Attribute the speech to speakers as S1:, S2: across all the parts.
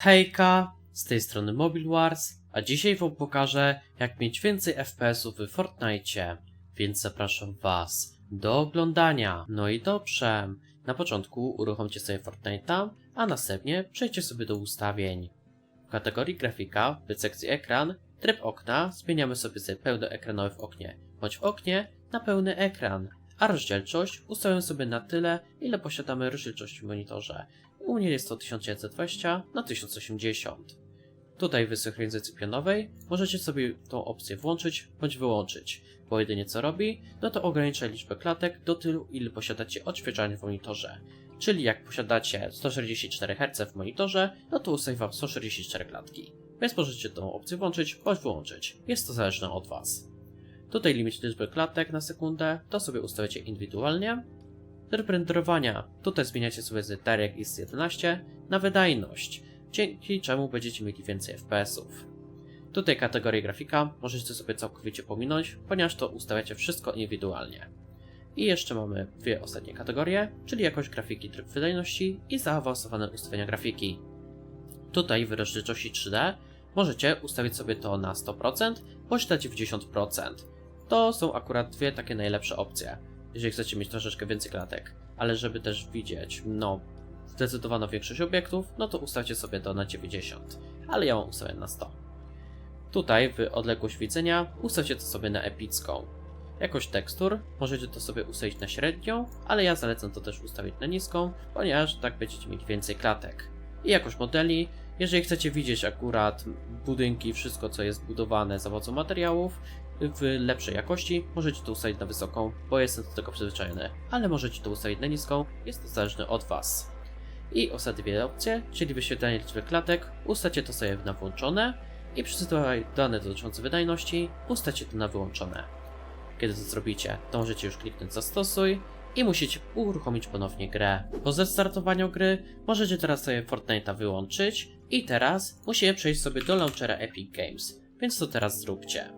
S1: Hejka, z tej strony Mobile Wars, a dzisiaj wam pokażę jak mieć więcej FPS-ów w Fortnite, więc zapraszam was do oglądania. No i dobrze, na początku uruchomcie sobie Fortnite'a, a następnie przejdźcie sobie do ustawień. W kategorii grafika, w sekcji ekran, tryb okna zmieniamy sobie z pełnoekranowy w oknie, bądź w oknie na pełny ekran, a rozdzielczość ustawiamy sobie na tyle, ile posiadamy rozdzielczości w monitorze. U mnie jest to 1920 na 1080. Tutaj w synchronizacji pionowej możecie sobie tą opcję włączyć bądź wyłączyć, bo jedynie co robi, no to ogranicza liczbę klatek do tylu, ile posiadacie odświeżania w monitorze. Czyli jak posiadacie 144 Hz w monitorze, no to ustawi wam 144 klatki. Więc możecie tą opcję włączyć bądź wyłączyć. Jest to zależne od Was. Tutaj limit liczby klatek na sekundę, to sobie ustawiacie indywidualnie. Tryb renderowania. Tutaj zmieniacie sobie z DirectX 11 na wydajność, dzięki czemu będziecie mieli więcej FPS-ów. Tutaj kategorię grafika możecie sobie całkowicie pominąć, ponieważ to ustawiacie wszystko indywidualnie. I jeszcze mamy dwie ostatnie kategorie, czyli jakość grafiki, tryb wydajności i zaawansowane ustawienia grafiki. Tutaj w rozdzielczości 3D możecie ustawić sobie to na 100% bądź na 90%. To są akurat dwie takie najlepsze opcje, jeżeli chcecie mieć troszeczkę więcej klatek. Ale żeby też widzieć, no, zdecydowaną większość obiektów, no to ustawcie sobie to na 90, ale ja mam ustawione na 100. Tutaj w odległość widzenia ustawcie to sobie na epicką. Jakość tekstur możecie to sobie ustawić na średnią, ale ja zalecam to też ustawić na niską, ponieważ tak będziecie mieć więcej klatek. I jakość modeli, jeżeli chcecie widzieć akurat budynki, wszystko co jest budowane za pomocą materiałów w lepszej jakości, możecie to ustawić na wysoką, bo jestem do tego przyzwyczajony, ale możecie to ustawić na niską, jest to zależne od Was. I ostatnie opcje, czyli wyświetlanie liczby klatek, ustacie to sobie na włączone i przesyłaj dane dotyczące wydajności, ustacie to na wyłączone. Kiedy to zrobicie, to możecie już kliknąć zastosuj i musicie uruchomić ponownie grę. Po zestartowaniu gry możecie teraz sobie Fortnite'a wyłączyć i teraz musimy przejść sobie do launchera Epic Games, więc to teraz zróbcie.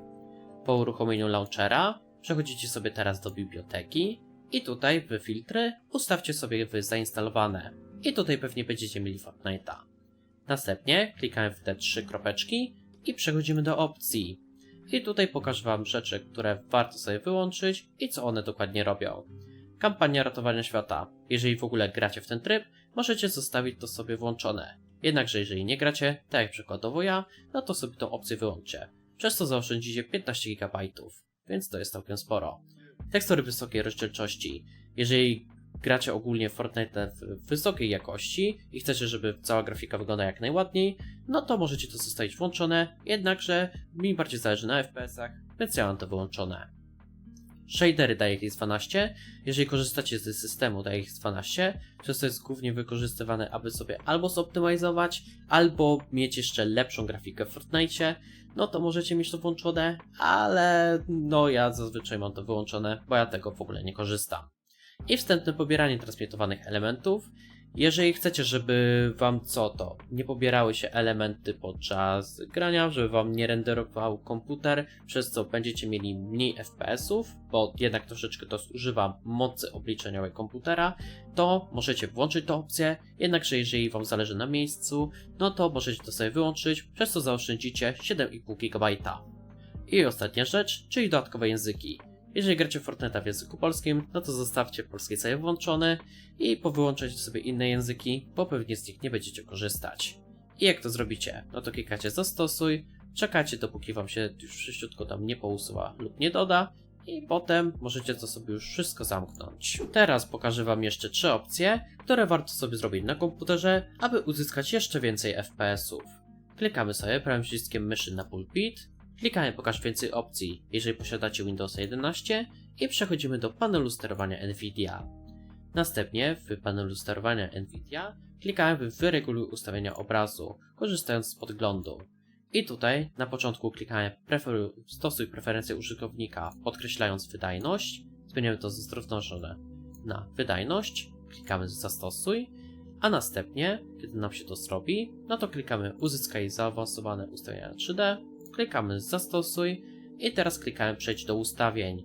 S1: Po uruchomieniu launchera przechodzicie sobie teraz do biblioteki i tutaj w filtry ustawcie sobie w zainstalowane i tutaj pewnie będziecie mieli Fortnite'a. Następnie klikamy w te trzy kropeczki i przechodzimy do opcji. I tutaj pokażę Wam rzeczy, które warto sobie wyłączyć i co one dokładnie robią. Kampania ratowania świata. Jeżeli w ogóle gracie w ten tryb, możecie zostawić to sobie włączone. Jednakże jeżeli nie gracie, tak jak przykładowo ja, no to sobie tą opcję wyłączcie. Przez to zaoszczędzicie 15 GB, więc to jest całkiem sporo. Tekstury wysokiej rozdzielczości. Jeżeli gracie ogólnie Fortnite w wysokiej jakości i chcecie, żeby cała grafika wyglądała jak najładniej, no to możecie to zostawić włączone, jednakże mi bardziej zależy na FPS-ach, więc ja mam to wyłączone. Shadery DirectX 12, jeżeli korzystacie z systemu DirectX 12, przez to jest głównie wykorzystywane, aby sobie albo zoptymalizować, albo mieć jeszcze lepszą grafikę w Fortnite, no to możecie mieć to włączone, ale no ja zazwyczaj mam to wyłączone, bo ja tego w ogóle nie korzystam. I wstępne pobieranie transmitowanych elementów. Jeżeli chcecie, żeby wam co to, nie pobierały się elementy podczas grania, żeby wam nie renderował komputer, przez co będziecie mieli mniej FPS-ów, bo jednak troszeczkę to zużywa mocy obliczeniowej komputera, to możecie włączyć tę opcję, jednakże jeżeli wam zależy na miejscu, no to możecie to sobie wyłączyć, przez co zaoszczędzicie 7,5 GB. I ostatnia rzecz, czyli dodatkowe języki. Jeżeli gracie w Fortnite'a w języku polskim, no to zostawcie polskie sobie włączone i powyłączajcie sobie inne języki, bo pewnie z nich nie będziecie korzystać. I jak to zrobicie? No to klikacie zastosuj, czekacie dopóki wam się już wszyściutko tam nie pousuwa lub nie doda i potem możecie to sobie już wszystko zamknąć. Teraz pokażę wam jeszcze trzy opcje, które warto sobie zrobić na komputerze, aby uzyskać jeszcze więcej FPS-ów. Klikamy sobie prawym przyciskiem myszy na pulpit, Klikamy pokaż więcej opcji, jeżeli posiadacie Windows 11 i przechodzimy do panelu sterowania NVIDIA. Następnie w panelu sterowania NVIDIA klikamy w wyreguluj ustawienia obrazu, korzystając z podglądu. I tutaj na początku klikamy preferuj, stosuj preferencje użytkownika, podkreślając wydajność. Zmieniamy to ze zrównoważone na wydajność, klikamy zastosuj, a następnie, kiedy nam się to zrobi, no to klikamy uzyskaj zaawansowane ustawienia 3D, klikamy zastosuj i teraz klikamy przejść do ustawień.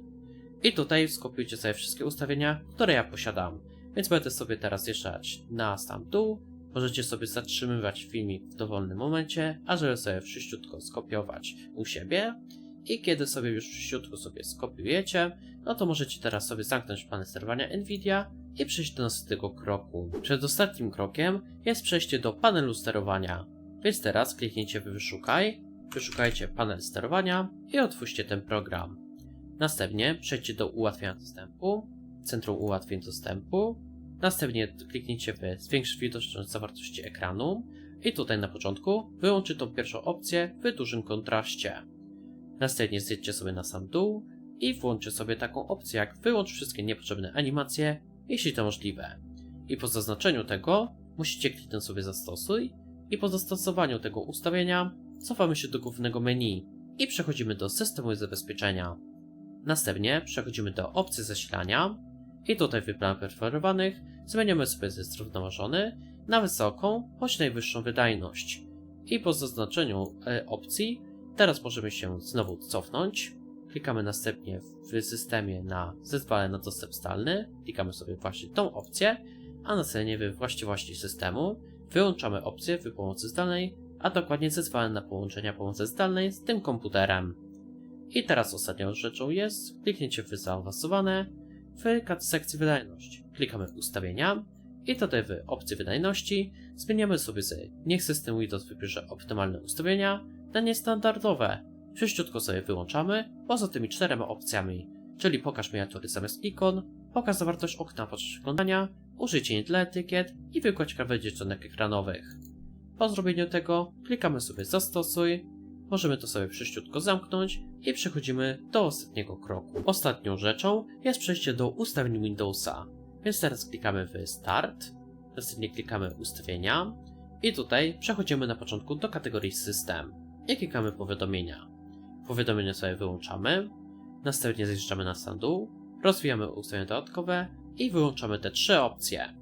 S1: I tutaj skopiujcie sobie wszystkie ustawienia, które ja posiadam. Więc będę sobie teraz jeżdżać na sam dół, możecie sobie zatrzymywać filmik w dowolnym momencie, ażeby sobie wszyściutko skopiować u siebie. I kiedy sobie już wszyściutko sobie skopiujecie, no to możecie teraz sobie zamknąć panel sterowania Nvidia i przejść do następnego kroku. Przed ostatnim krokiem jest przejście do panelu sterowania. Więc teraz kliknijcie w wyszukaj, wyszukajcie panel sterowania i otwórzcie ten program. Następnie przejdźcie do ułatwienia dostępu, centrum ułatwień dostępu. Następnie kliknijcie w zwiększ widoczność zawartości ekranu i tutaj na początku wyłączy tą pierwszą opcję w dużym kontraście. Następnie zjedźcie sobie na sam dół i włączcie sobie taką opcję jak wyłącz wszystkie niepotrzebne animacje, jeśli to możliwe. I po zaznaczeniu tego musicie kliknąć sobie zastosuj i po zastosowaniu tego ustawienia cofamy się do głównego menu i przechodzimy do systemu zabezpieczenia. Następnie przechodzimy do opcji zasilania i tutaj w planach preferowanych zmieniamy sobie ze zrównoważony na wysoką, choć najwyższą wydajność. I po zaznaczeniu e, opcji teraz możemy się znowu cofnąć. Klikamy następnie w systemie na zezwolenie na dostęp zdalny, klikamy sobie właśnie tą opcję, a następnie we właściwości systemu wyłączamy opcję w pomocy zdalnej, a dokładnie zezwolenie na połączenia pomocy zdalnej z tym komputerem. I teraz ostatnią rzeczą jest kliknięcie w zaawansowane w sekcji wydajność. Klikamy w ustawienia i tutaj w opcji wydajności zmieniamy sobie z niech system Windows wybierze optymalne ustawienia na niestandardowe. Wszyściutko sobie wyłączamy poza tymi czterema opcjami, czyli pokaż miniatury zamiast ikon, pokaż zawartość okna podczas przeglądania, użycie nie dla etykiet i wykładź krawędzi ekranowych. Po zrobieniu tego klikamy sobie zastosuj, możemy to sobie wszyściutko zamknąć i przechodzimy do ostatniego kroku. Ostatnią rzeczą jest przejście do ustawień Windowsa, więc teraz klikamy w Start, następnie klikamy Ustawienia i tutaj przechodzimy na początku do kategorii System i klikamy Powiadomienia. Powiadomienia sobie wyłączamy, następnie zjeżdżamy na sam dół, rozwijamy ustawienia dodatkowe i wyłączamy te trzy opcje.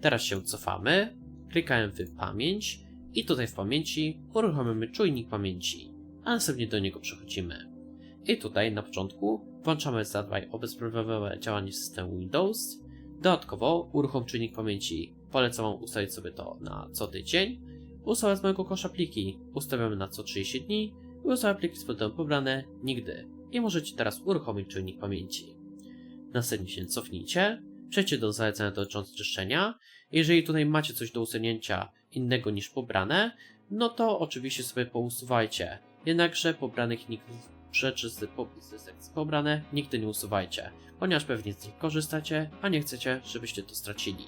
S1: Teraz się cofamy, klikamy w Pamięć i tutaj w pamięci uruchomimy czujnik pamięci, a następnie do niego przechodzimy. I tutaj na początku włączamy zadbaj o bezproblemowe działanie systemu Windows. Dodatkowo uruchom czujnik pamięci. Polecam wam ustawić sobie to na co tydzień. Ustawiam z mojego kosza pliki. Ustawiamy na co 30 dni i ustawiam pliki z potem pobrane nigdy. I możecie teraz uruchomić czujnik pamięci. Następnie się cofnijcie. Przejdźcie do zalecenia dotyczących czyszczenia. Jeżeli tutaj macie coś do usunięcia innego niż pobrane, no to oczywiście sobie pousuwajcie. Jednakże pobranych rzeczy z, po, z sekcji pobrane nigdy nie usuwajcie, ponieważ pewnie z nich korzystacie, a nie chcecie, żebyście to stracili.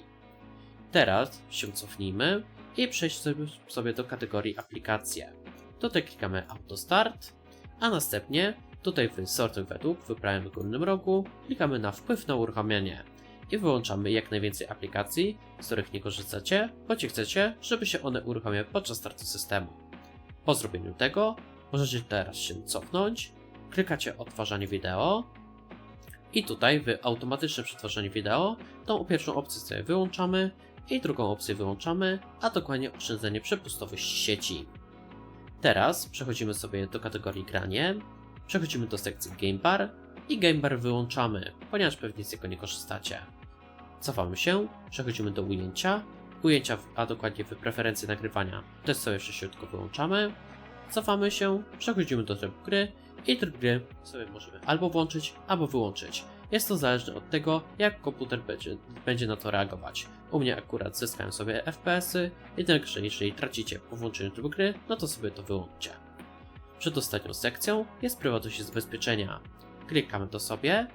S1: Teraz się cofnijmy i przejść sobie, do kategorii aplikacje. Tutaj klikamy Auto Start, a następnie tutaj w Sortuj według w prawym górnym rogu klikamy na Wpływ na uruchamianie i wyłączamy jak najwięcej aplikacji, z których nie korzystacie, choć chcecie, żeby się one uruchamiały podczas startu systemu. Po zrobieniu tego możecie teraz się cofnąć, klikacie odtwarzanie wideo i tutaj w automatyczne przetwarzanie wideo tą pierwszą opcję sobie wyłączamy i drugą opcję wyłączamy, a dokładnie oszczędzenie przepustowości sieci. Teraz przechodzimy sobie do kategorii granie, przechodzimy do sekcji Game Bar i Game Bar wyłączamy, ponieważ pewnie z niego nie korzystacie. Cofamy się, przechodzimy do ujęcia, ujęcia, a dokładnie w preferencje nagrywania, też sobie jeszcze środko wyłączamy, cofamy się, przechodzimy do trybu gry i tryb gry sobie możemy albo włączyć, albo wyłączyć. Jest to zależne od tego, jak komputer będzie, będzie na to reagować. U mnie akurat zyskają sobie FPS-y, jednakże jeżeli tracicie po włączeniu trybu gry, no to sobie to wyłączcie. Przed ostatnią sekcją jest prywatność i zabezpieczenia. Klikamy to sobie,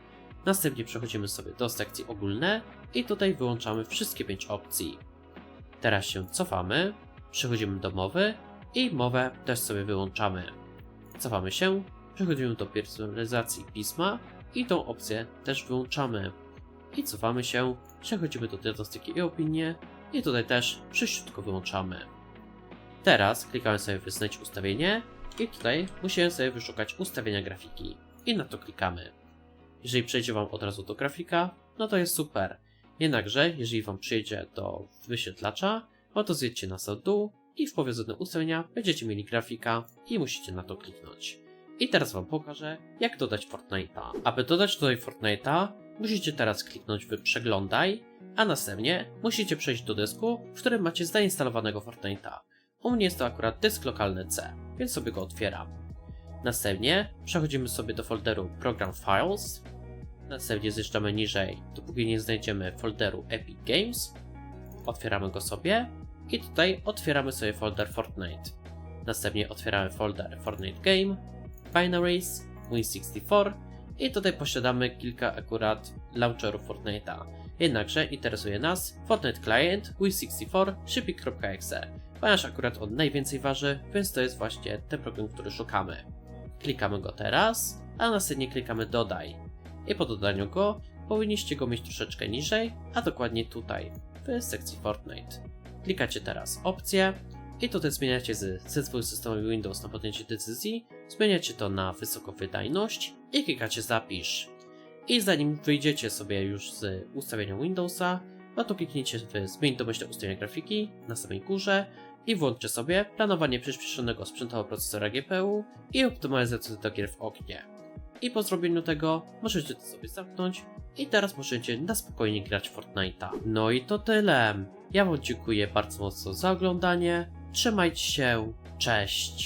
S1: następnie przechodzimy sobie do sekcji ogólne i tutaj wyłączamy wszystkie 5 opcji. Teraz się cofamy, przechodzimy do mowy i mowę też sobie wyłączamy. Cofamy się, przechodzimy do personalizacji pisma i tą opcję też wyłączamy. I cofamy się, przechodzimy do diagnostyki i opinie i tutaj też wszyściutko wyłączamy. Teraz klikamy sobie w znajdź ustawienie i tutaj musimy sobie wyszukać ustawienia grafiki i na to klikamy. Jeżeli przejdzie Wam od razu do grafika, no to jest super. Jednakże, jeżeli Wam przyjdzie do wyświetlacza, no to zjedźcie na sam dół i w powiązane ustawienia będziecie mieli grafika i musicie na to kliknąć. I teraz Wam pokażę, jak dodać Fortnite'a. Aby dodać tutaj Fortnite'a, musicie teraz kliknąć w przeglądaj, a następnie musicie przejść do dysku, w którym macie zainstalowanego Fortnite'a. U mnie jest to akurat dysk lokalny C, więc sobie go otwieram. Następnie przechodzimy sobie do folderu Program Files. Następnie zjeżdżamy niżej, dopóki nie znajdziemy folderu Epic Games. Otwieramy go sobie i tutaj otwieramy sobie folder Fortnite. Następnie otwieramy folder Fortnite Game, Binaries, Win64 i tutaj posiadamy kilka akurat launcherów Fortnite'a. Jednakże interesuje nas Fortnite Client, Win64, Shipping.exe, ponieważ akurat on najwięcej waży, więc to jest właśnie ten program, który szukamy. Klikamy go teraz, a następnie klikamy dodaj. I po dodaniu go powinniście go mieć troszeczkę niżej, a dokładnie tutaj, w sekcji Fortnite. Klikacie teraz opcję i tutaj zmieniacie z zezwół systemowy Windows na podjęcie decyzji, zmieniacie to na wysoką wydajność i klikacie zapisz. I zanim wyjdziecie sobie już z ustawienia Windowsa, no to kliknijcie w zmień domyślne ustawienia grafiki na samej górze i włączcie sobie planowanie przyspieszonego sprzętowo procesora GPU i optymalizację do gier w oknie. I po zrobieniu tego możecie to sobie zamknąć i teraz możecie na spokojnie grać Fortnite'a. No i to tyle. Ja wam dziękuję bardzo mocno za oglądanie. Trzymajcie się. Cześć.